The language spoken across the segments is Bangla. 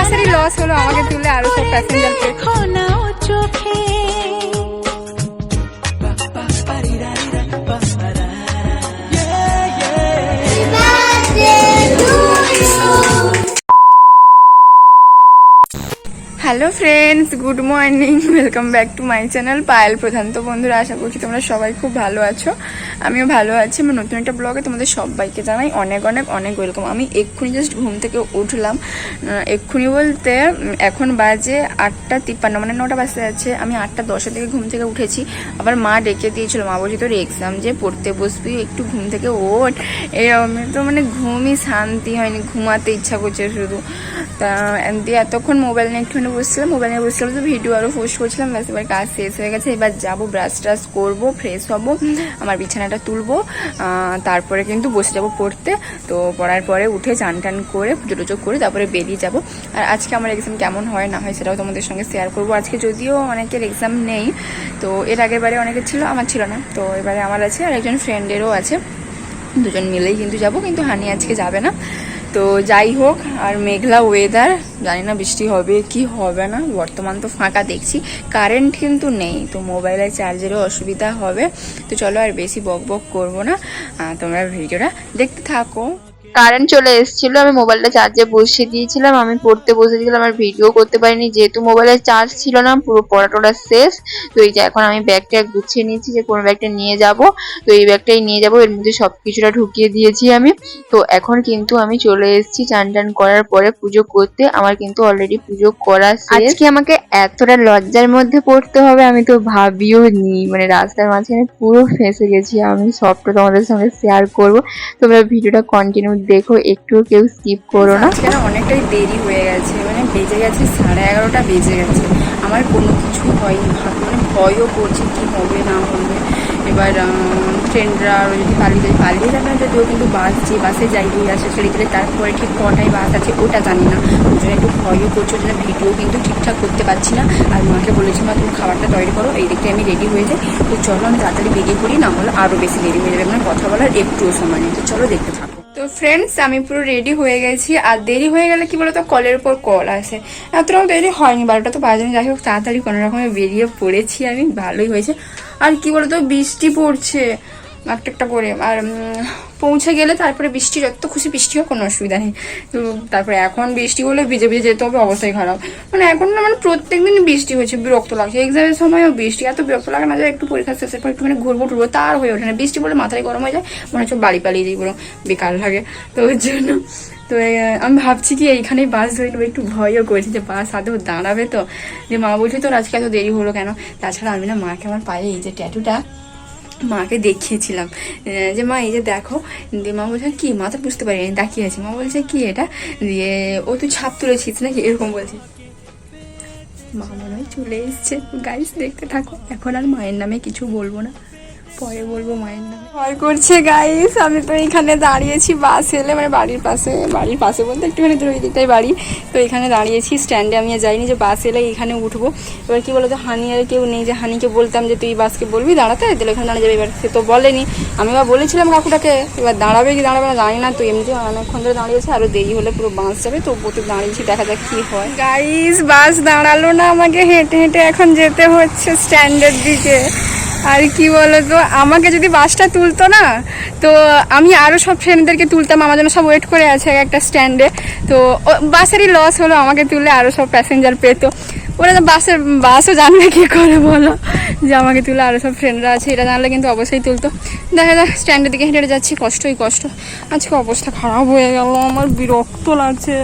বাসেরই লস হলো আমাকে তুলে আরও সব passenger hello friends good morning welcome back to my channel Payel Pradhan তো বন্ধুরা, আশা করছি তোমরা সবাই খুব ভালো আছো। আমিও ভালো আছি। আমার নতুন একটা ব্লগে তোমাদের সবাইকে জানাই অনেক অনেক অনেক ওয়েলকাম আমি এক্ষুনি জাস্ট ঘুম থেকে উঠলাম। এক্ষুনি বলতে এখন বাজে আটটা তিপ্পান্ন মানে নটা বাজতে যাচ্ছে। আমি আটটা দশের থেকে ঘুম থেকে উঠেছি। আবার মা ডেকে দিয়েছিল। মা বলছি, তোর এক্সাম যে পড়তে বসবি, একটু ঘুম থেকে ওঠ। এরকম তো মানে ঘুমই শান্তি হয়নি। ঘুমাতে ইচ্ছা করছে শুধু। তা দিয়ে এতক্ষণ মোবাইল নিয়ে একটুখানি বসছিলাম, মোবাইল নিয়ে বসছিলাম, তো ভিডিও আরও পোস্ট করছিলাম, ব্যাস এবার কাজ শেষ হয়ে গেছে। এবার যাব ব্রাশ ট্রাশ করব ফ্রেশ হব, আমার বিছানাটা তুলবো তারপরে কিন্তু বসে যাব পড়তে। তো পড়ার পরে উঠে চান টান করে পুজো টুজো করে তারপরে বেরিয়ে যাব। আর আজকে আমার এক্সাম কেমন হয়, না হয় সেটাও তোমাদের সঙ্গে শেয়ার করব। আজকে যদিও অনেকের এক্সাম নেই, তো এর আগের বারে অনেকের ছিল, আমার ছিল না। তো এবারে আমার আছে, আর একজন ফ্রেন্ডেরও আছে। দুজন মিলেই কিন্তু যাব, কিন্তু হানি আজকে যাবে না। তো যাই হোক, আর মেঘলা ওয়েদার জানি না বৃষ্টি হবে কি হবে না, বর্তমান তো ফাঁকা দেখছি কারেন্ট কিন্তু নেই, তো মোবাইলের চার্জেরও অসুবিধা হবে, তো চলো আর বেশি বক বক করব না তোমরা ভিডিওটা দেখতে থাকো। কারেন্ট চলে এসেছিল, আমি মোবাইলটা চার্জে বসিয়ে দিয়েছিলাম, আমি পড়তে বসেছিলাম আর ভিডিও করতে পারিনি, যেহেতু মোবাইলের চার্জ ছিল না, পুরো পড়া টড়া শেষ। তো এই যে এখন আমি ব্যাগটা গুছিয়ে নিয়েছি, যে কোনো ব্যাগটা নিয়ে যাব, তো এই ব্যাগটাই নিয়ে যাব, এর মধ্যে সব কিছুটা ঢুকিয়ে দিয়েছি আমি। তো এখন কিন্তু আমি চলে এসেছি চান টান করার পরে পুজো করতে, আমার কিন্তু অলরেডি পুজো করা আজকে আমাকে এতটা লজ্জার মধ্যে পড়তে হবে, আমি তো ভাবিও নি। মানে রাস্তার মাঝখানে পুরো ফেঁসে গেছি আমি, সবটা তোমাদের সঙ্গে শেয়ার করব। তোমরা ভিডিওটা কন্টিনিউ দেখো, একটু কেউ স্কিপ করো না। অনেকটাই দেরি হয়ে গেছে মানে বেজে গেছে সাড়ে এগারোটা, বেজে গেছে। আমার কোনো কিছু হয়নি মানে ভয়ও করছে কি হবে, না হবে। এবার ফ্রেন্ডরা যদি পালিয়ে যায় পালিয়ে যাবে যদিও, কিন্তু বাস যে বাসে যাই ওই আসে, ছেড়ে দিলে তারপরে ঠিক কটায় বাস আছে ওটা জানি না। ওই জন্য একটু ভয়ও করছে ওই জন্য ভিডিও কিন্তু ঠিকঠাক করতে পারছি না। আর মাকে বলেছি, মা, তুমি খাবারটা তৈরি করো, এই দিকটা আমি রেডি হয়ে যাই। তো চলো আমি তাড়াতাড়ি বেরিয়ে পড়ি, না হলে আরও বেশি দেরি হয়ে যাবে মানে কথা বলার একটুও সময় নেই। তো চলো, দেখতে থাকো। তো ফ্রেন্ডস আমি পুরো রেডি হয়ে গেছি। আর দেরি হয়ে গেলে কি বলতো কলের উপর কল আসে। এতটাও দেরি হয়নি, বারোটা তো বাজেনি। যাই হোক, তাড়াতাড়ি কোনো রকমে বেরিয়ে পড়েছি আমি। ভালোই হয়েছে। আর কি বলতো, বৃষ্টি পড়ছে, একটা একটা করে। আর পৌঁছে গেলে তারপরে বৃষ্টি, যত খুশি বৃষ্টি হোক, কোনো অসুবিধা নেই। তো তারপরে এখন বৃষ্টি হলে ভিজে ভিজে যেতে হবে, অবস্থাই খারাপ। মানে এখন না মানে প্রত্যেক দিন বৃষ্টি হচ্ছে বিরক্ত লাগছে। এক্সামের সময়ও বৃষ্টি, এত বিরক্ত লাগে না যে একটু পরীক্ষা শেষের পর একটু মানে ঘুরবো টুরবো তার হয়ে ওঠে না। বৃষ্টি পড়লে মাথায় গরম হয়ে যায়, মনে হচ্ছে বাড়ি পালিয়ে যাই পুরো বেকার লাগে। তো ওই জন্য তো আমি ভাবছি কি এইখানেই বাস ধরে নেব, একটু ভয়ও করছি যে বাস আদৌ দাঁড়াবে তো। যে মা বলছে তোর আজকে এত দেরি হলো কেন? তাছাড়া আমি না মাকে আমার পায়ে এই যে ট্যাটুটা মাকে দেখিয়েছিলাম। যে মা, এই যে দেখো দিয়ে মা বলছে কি, মা তো বুঝতে পারিনি তাকিয়ে আছে। মা বলছে কি এটা? দিয়ে ও তুই ছাপ তুলেছিস নাকি? এরকম বলছে। মা মনে হয় চলে এসছে। গাইস দেখতে থাকো। এখন আর মায়ের নামে কিছু বলব না। পরে বলব মায়ের নামে। ভয় করছে গাইস আমি তো এখানে দাঁড়িয়েছি বাস এলে মানে বাড়ির পাশে বাড়ির পাশে বলতে একটুখানি দূর ওই দিকটাই বাড়ি। তো এখানে দাঁড়িয়েছি স্ট্যান্ডে আমি যাইনি যে বাস এলে এখানে উঠবো। এবার কি বলতো হানি আর কেউ নেই যে হানিকে বলতাম যে তুই বাসকে বলবি দাঁড়াতে? তাহলে এখানে দাঁড়িয়ে যাবে। এবার সে তো বলেনি। আমি বা বলেছিলাম কাকুটাকে এবার দাঁড়াবে কি দাঁড়াবে না জানি না। তো এমনি অনেকক্ষণ ধরে দাঁড়িয়েছে আরও দেরি হলে পুরো বাস যাবে। তো প্রচুর দাঁড়িয়েছি দেখা যাক কী হয়। গাইস বাস দাঁড়াল না আমাকে হেঁটে হেঁটে এখন যেতে হচ্ছে স্ট্যান্ডের দিকে। আর কি বলতো আমাকে যদি বাসটা তুলতো না, তো আমি আরও সব ফ্রেন্ডদেরকে তুলতাম, আমার জন্য সব ওয়েট করে আছে একটা স্ট্যান্ডে তো বাসেরই লস হলো, আমাকে তুলে আরও সব প্যাসেঞ্জার পেতো। ওরা তো বাসের বাসও জানবে কী করে বলো? যে আমাকে তুলে আরও সব ফ্রেন্ডরা আছে এটা জানলে কিন্তু অবশ্যই তুলতো। দেখা যাক স্ট্যান্ডের দিকে হেঁটে যাচ্ছি, কষ্টই কষ্ট। আজকে অবস্থা খারাপ হয়ে গেল, আমার বিরক্ত লাগছে।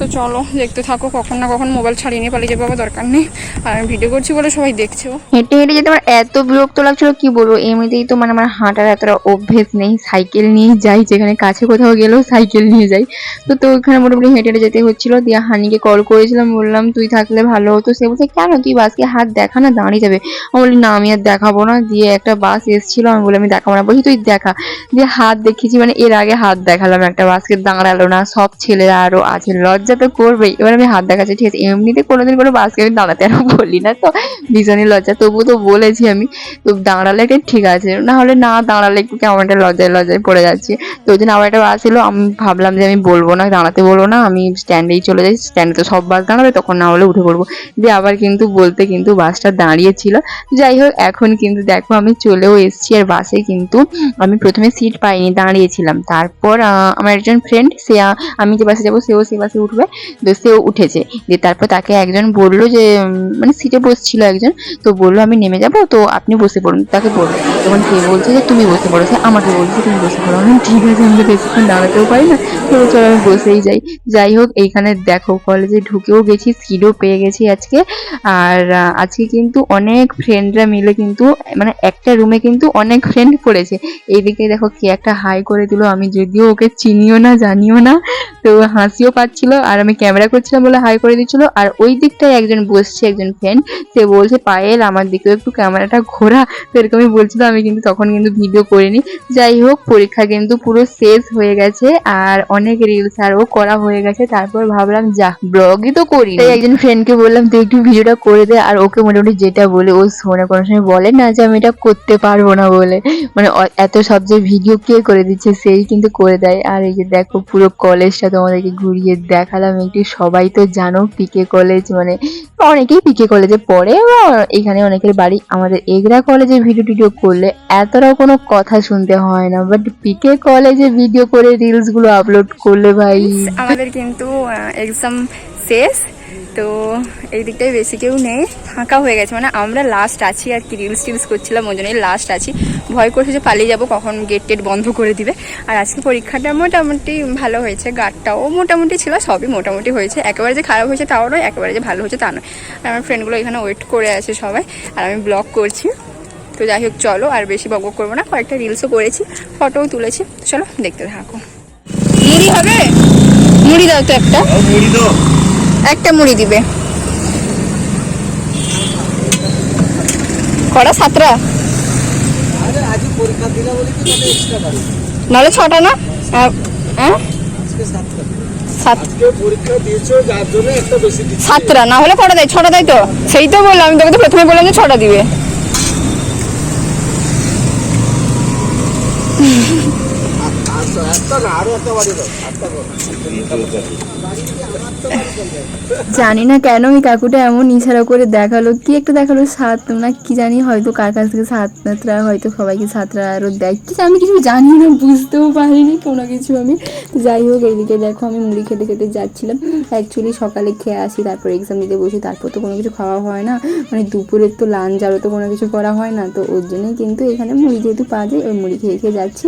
তো চলো, দেখতে থাকো, কখন না কখন মোবাইল ছাড়িয়ে নিয়ে পালিয়ে যাব দরকার নেই। আর আমি ভিডিও করছি বলে সবাই দেখছেও হেঁটে হেঁটে যেতে আমার এত বিরক্ত লাগছিল, কি বলব? এমনিতেই তো মানে আমার হাঁটার এতটা অভ্যেস নেই। সাইকেল নিয়ে যাই, যেখানে কাছে কোথাও গেলেও সাইকেল নিয়ে যাই। তো তো ওখানে মোটামুটি হেঁটে হেঁটে যেতে হচ্ছিল। দিয়ে হানিকে কল করেছিলাম, বললাম, তুই থাকলে ভালো হতো। সে বলছে, কেন? তুই বাসকে হাত দেখা না, দাঁড়িয়ে যাবে। আমি বলি, না, আমি আর দেখাবো না। দিয়ে একটা বাস এসেছিল, আমি বলে আমি দেখাবো না। বলছি, তুই দেখা। দিয়ে হাত দেখিয়েছি মানে এর আগে হাত দেখালাম, একটা বাসকে দাঁড়াল না। সব ছেলেরা আরও আছে, লজ্জা লজ্জা তো করবেই এবার আমি হাত দেখাচ্ছি, ঠিক আছে? এমনিতে কোনোদিন কোনো বাসকে আমি দাঁড়াতে আর বলি না তো, ভীষণই লজ্জা। তবুও তো বলেছি আমি, তো দাঁড়ালে ঠিক আছে। না হলে না দাঁড়ালে একটু কেমন একটা লজ্জায় লজ্জায় পড়ে যাচ্ছি। তো ওই জন্য আবার একটা বাস এলো, আমি ভাবলাম যে আমি বলব না, দাঁড়াতে বলব না, আমি স্ট্যান্ডেই চলে যাই স্ট্যান্ডে তো সব বাস দাঁড়াবে, তখন না হলে উঠে পড়ব। দিয়ে আবার কিন্তু বলতে কিন্তু বাসটা দাঁড়িয়েছিল। যাই হোক, এখন কিন্তু দেখো আমি চলেও এসেছি, আর বাসে কিন্তু আমি প্রথমে সিট পাইনি, দাঁড়িয়েছিলাম। তারপর আমার একজন ফ্রেন্ড সে আমি যে বাসে যাব, সেও সে বাসে উঠবে। তো সেও উঠেছে। দিয়ে তারপর তাকে একজন বলল যে মানে সিটে বসছিল একজন, তো বলল, আমি নেমে যাব, তো আপনি বসে পড়ুন। তাকে বলল। তখন সে বলছে যে, তুমি বসে পড়ো। সে আমাকে বলছে, তুমি বসে পড়ো। আমি ঠিক আছে, আমি তো বেশিক্ষণ দাঁড়াতেও পারি না। তো চলো, আমি বসেই যাই। যাই হোক, এইখানে দেখো কলেজে ঢুকেও গেছি সিটও পেয়ে গেছি আজকে। আর আজকে কিন্তু অনেক ফ্রেন্ডরা মিলে কিন্তু মানে একটা রুমে কিন্তু অনেক ফ্রেন্ড পড়েছে এইদিকে দেখো, কে একটা হাই করে দিল, আমি যদিও ওকে চিনিও না, জানিও না, তো হাসিও পাচ্ছিল। আর আমি ক্যামেরা করছিলাম বলে হাই করে দিচ্ছিল আর ওই দিকটায় একজন বসছে, একজন ফ্রেন্ড। সে বলছে, পায়েল, আমার দিকেও একটু ক্যামেরাটা ঘোরা। তো এরকমই বলছিল, আমি কিন্তু তখন কিন্তু ভিডিও করিনি। যাই হোক, পরীক্ষা কিন্তু পুরো শেষ হয়ে গেছে, আর অনেক রিলস আরও করা হয়ে গেছে। তারপর ভাবলাম যা ব্লগই তো করি। তাই একজন ফ্রেন্ডকে বললাম, তুই একটু ভিডিওটা করে দে। আর ওকে মোটামুটি যেটা বলে, ও শোনে কোনো সময় বলে না যে, আমি এটা করতে পারব না বলে। মানে এত সব যে ভিডিও কে করে দিচ্ছে, সেই কিন্তু করে দেয়। আর এই যে দেখো, পুরো কলেজটা তোমাদেরকে ঘুরিয়ে দেখালাম একটু, সবাই তো জানো পিকে কলেজ মানে অনেকেই পিকে কলেজে পড়ে বা এখানে অনেকের বাড়ি। আমাদের এগরা কলেজে ভিডিও টিডিও করলে এতটাও কোনো কথা শুনতে হয় না। বাট পিকে কলেজে ভিডিও করে রিলসগুলো আপলোড করলে ভাই। আমাদের কিন্তু এক্সাম শেষ। তো এই দিকটায় বেশি কেউ নেই, ফাঁকা হয়ে গেছে। মানে আমরা লাস্ট আছি আর কি রিলস টিলস করছিলাম, ওই জন্যই লাস্ট আছি। ভয় করছে যে পালিয়ে যাব, কখন গেট টেট বন্ধ করে দিবে। আর আজকে পরীক্ষাটা মোটামুটি ভালো হয়েছে গার্ডটাও মোটামুটি ছিল, সবই মোটামুটি হয়েছে। একেবারে যে খারাপ হয়েছে তাও নয়, একেবারে যে ভালো হয়েছে তা নয়। আর আমার ফ্রেন্ডগুলো এখানে ওয়েট করে আছে সবাই, আর আমি ব্লগ করছি। তো যাই হোক, চলো, আর বেশি বক করব না, কয়েকটা রিলসও করেছি ফটোও তুলেছি। চলো, দেখতে থাকো। মুড়ি হবে? মুড়ি দাও তো একটা। একটা মুড়ি দিবে। কটা? সাতটা? নাহলে ছটা না? হ্যাঁ? সাতটা না হলে কটা দেয়? ছটা দেয় তো। সেই তো বললাম আমি তোকে তো প্রথমে বললাম যে ছটা দিবে। জানি না কেন ওই কাকুটা এমন ইশারা করে দেখাল। কি একটা দেখাল সাত না, কি জানি হয়তো কার কাছ থেকে সাত মাত্রা হয়তো সবাইকে সাতটা আরও দেয় কি আমি কিছু জানি না, বুঝতেও পারিনি কোনো কিছু আমি। যাই হোক, এইদিকে দেখো, আমি মুড়ি খেতে খেতে যাচ্ছিলাম। অ্যাকচুয়ালি সকালে খেয়ে আসি, তারপর এক্সাম দিতে বসি, তারপর তো কোনো কিছু খাওয়া হয় না। মানে দুপুরের তো লাঞ্চ আরও তো কোনো কিছু করা হয় না, তো ওর জন্যই কিন্তু এখানে মুড়ি যেহেতু পাওয়া যায়, ওই মুড়ি খেয়ে খেয়ে যাচ্ছি।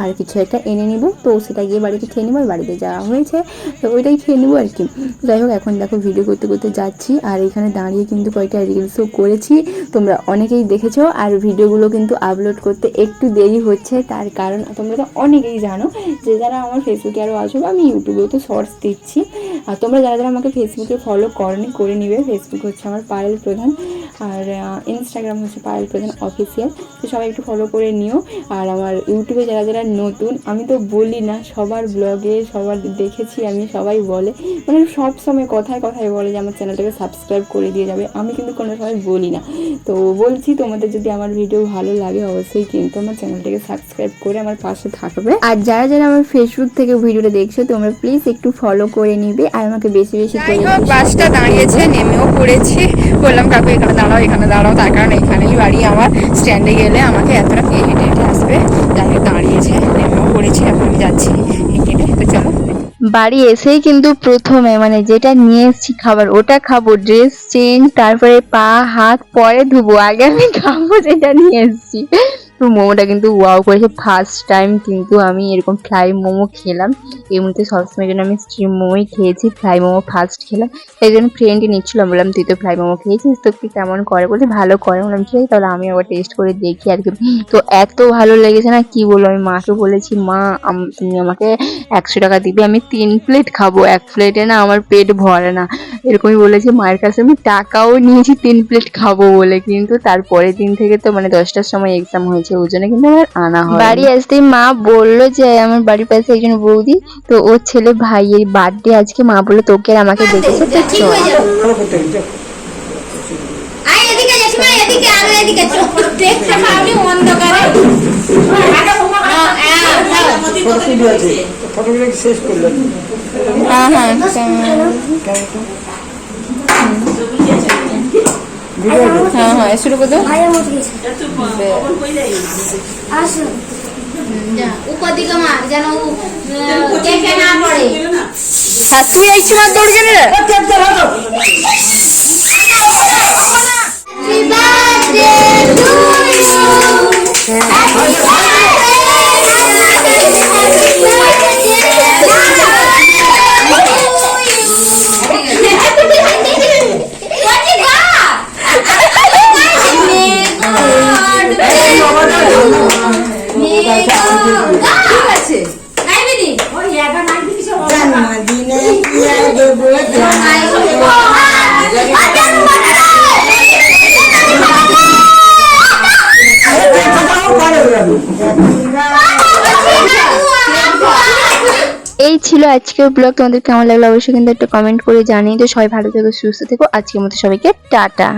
আর কিছু একটা এনে নিব। তো সেটা গিয়ে বাড়িতে খেয়ে নেব আর বাড়িতে যাওয়া হয়েছে, তো ওইটাই খেয়ে নেব আর কি। যাই হোক, এখন দেখো ভিডিও করতে করতে যাচ্ছি। আর এখানে দাঁড়িয়ে কিন্তু কয়েকটা রিলসও করেছি। তোমরা অনেকেই দেখেছ। আর ভিডিওগুলো কিন্তু আপলোড করতে একটু দেরি হচ্ছে। তার কারণ তোমরা তো অনেকেই জানো যে যারা আমার ফেসবুকে আরও আছো বা আমি ইউটিউবেও তো শর্টস দিচ্ছি। আর তোমরা যারা যারা আমাকে ফেসবুকে ফলো করনি, করে নিবে। ফেসবুক হচ্ছে আমার পায়েল প্রধান। আর ইনস্টাগ্রাম হচ্ছে পায়েল প্রধান অফিসিয়াল তো সবাই একটু ফলো করে নিও। আর আমার ইউটিউবে যারা যারা নতুন, আমি তো বলি না, সবার ব্লগে সবার দেখেছি, আমি সবাই বলে। মানে সব সময় কথায় কথায় বলে যে আমার চ্যানেলটাকে সাবস্ক্রাইব করে দিয়ে যাবে, আমি কিন্তু কোনো সময় বলি না। তো বলছি তোমাদের যদি আমার ভিডিও ভালো লাগে, অবশ্যই কিন্তু আমার চ্যানেলটাকে সাবস্ক্রাইব করে আমার পাশে থাকবে। আর যারা যারা আমার ফেসবুক থেকে ভিডিওটা দেখছ, তোমরা প্লিজ একটু ফলো করে নিবে, আর আমাকে বেশি বেশি বাসটা দাঁড়িয়েছে, নেমেও পড়েছি। বললাম, কাকু, এখানে দাঁড়াও, এখানে দাঁড়াও। তার কারণ এখানেই বাড়ি আমার স্ট্যান্ডে গেলে আমাকে এতটা হেঁটে হেঁটে আসবে। যাই দাঁড়িয়েছে নেমেও পড়েছি, এখন আমি যাচ্ছি বাড়ি এসেই কিন্তু প্রথমে মানে যেটা নিয়ে এসেছি খাবার, ওটা খাব। ড্রেস চেঞ্জ তারপরে পা, হাত, পরে ধুবো। আগে আমি খাব যেটা নিয়ে এসেছি। তো মোমোটা কিন্তু ওয়াও করেছে। ফার্স্ট টাইম কিন্তু আমি এরকম ফ্রাই মোমো খেলাম। এমনিতে সবসময় জন্য আমি স্ট্রিম মোমোই খেয়েছি ফ্রাই মোমো ফার্স্ট খেলাম। একজন ফ্রেন্ডই নিচ্ছিলাম বললাম, তুই তো ফ্রাই মোমো খেয়েছিস, তো কি কেমন করে? বলতে ভালো করে। বললাম, ঠিক আছে, তাহলে আমি আবার টেস্ট করে দেখি আর কি। তো এত ভালো লেগেছে না, কি বলব, আমি মাকে বলেছি, মা তুমি আমাকে একশো টাকা দিবে, আমি তিন প্লেট খাব। এক প্লেটে না আমার পেট ভরে না। এরকমই বলেছি, মায়ের কাছে আমি টাকাও নিয়েছি, তিন প্লেট খাব বলে। কিন্তু তারপরের দিন থেকে তো মানে দশটার সময় এক্সাম হয়েছিল ওই জন্য কিন্তু আমার আনা হয় বাড়ি আসতে মা বলল যে আমার বাড়ির পাশে একজন বৌদি তো ওর ছেলে ভাইয়ের বার্থডে আজকে। মা বলল তোকে আর আমাকে দেখেছে তো চল। আয় এদিকে জেঠিমা এদিকে আমি এদিকে চোখ দেখতে পাবি অন্ধকারে ফটোগুলো আছে ফটোগুলো শেষ করলেন হ্যাঁ হ্যাঁ হ্যাঁ হ্যাঁ শুরু করতো উপর দিকে মার যেন দেখে না পড়ে আর তুই এই সময় দৌড় রে Happy birthday to you. Happy এই ছিল আজকের ব্লগ তোমাদের কেমন লাগল অবশ্যই কিন্তু একটা কমেন্ট করে জানিয়ে তো সবাই ভালো থেকো, সুস্থ থেকো। আজকের মতো সবাইকে টাটা।